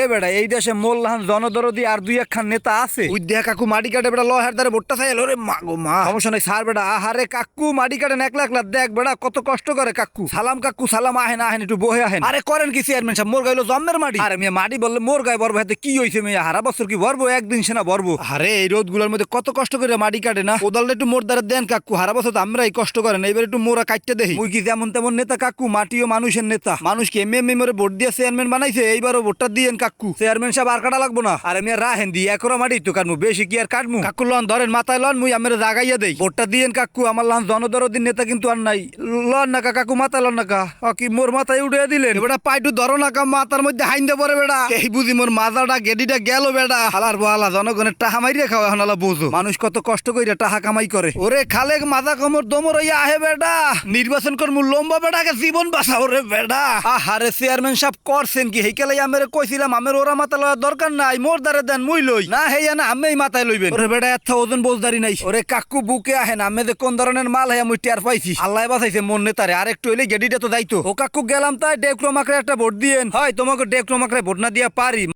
এ বেড়া এই দেশে মোল্লাহান জনদরদি আর দুই একখান নেতা আছে। ওই দেখ কাকু মাটি কাটে বেড়া লহের দ্বারে ভোটটা চাই রে মা গো মা। সমস্যা নাই সার বেড়া আহারে কাকু মাটি কাটেন একলা একলা দেখ বেড়া কত কষ্ট করে কাকু। সালাম কাকু সালাম আহেন আহেন একটু বহে আহেন। আরে করেন কি চেয়ারম্যান সাহেব মোর গাইলো জন্মের মাটি। আরে মেয়ে মাটি বললে মোর গায়ে বরবো হাতে কি হইছে মেয়ে? হারা বছর কি বরবো? একদিন সেনা বরবো। আরে এই রোদগুলোর মধ্যে কত কষ্ট করে মাটি কাটে না? কোদালটা একটু মোর দ্বারা দেন কাকু হারা বছর তো আমরাই কষ্ট করেন এবার একটু মোরা কাটতে দেখি। মুই কি যেমন তেমন নেতা কাকু মাটিও মানুষের নেতা। মানুষকে এম এম এর ভোট দিয়ে চেয়ারম্যান বানাইছে? এইবারও ভোটটা দিয়েন কাকু। চেয়ারম্যান সাহেব আর কাটা লাগবো না। আরে মেয়ে রাহেন দি একরা মাটি তো কাটমু, বেশি কি আর কাটমু? কাকু, লন, ধরেন, মাথায় লন, মুই আমার জাগাইয়া দেই। ভোটটা দিয়েন কাকু, আমার লন জনদরদিন নেতা কিন্তু আর নাই। লন না কাকু মাথা লন না কা। মোর মাথায় উঠে দিলেন? বেটা পাইটু ধরো না কা, মাথার মধ্যে হাইন দে পরে বেটা এই বুঝি মোর মাজাটা, গেডিটা গেল বেটা হালার বহালা জনগণের টাহা মাইরে খাওয়া এখন আলা বোঝো। মানুষ কত কষ্ট কইরা টাহা কামাই করে। ওরে খালেক, মাজা কমর দমর হইয়া আহে বেটা নির্বাচন কর লম্বা বেটাকে জীবন বাঁচাও রে বেটা আহারে চেয়ারম্যান সাহেব করছেন কি? হেকেলাই আমেরে কইছিলাম আমের ওরা মাথা লওয়ার দরকার নাই মোর দ্বারে দেন মুই লই। না হেয়া না আমি মাথায় লইবেন। ওরে বেটা এত ওজন বোঝদারি নাই। ওরে কাকু বুকে আহেন আমি যে কোন ধরনের মাল হেয়া মুই টের পাইছি। আল্লাহ বাঁচাইছে মন নেতারে আর একটু হইলে গেডিটা তো যাইতো। ও কাকু গেলাম তাই ডেক্রোমাকরে একটা ভোট দিয়েন। হয় তোমাকে ডেক্রোমাকরে ভোট না দিয়া পারি।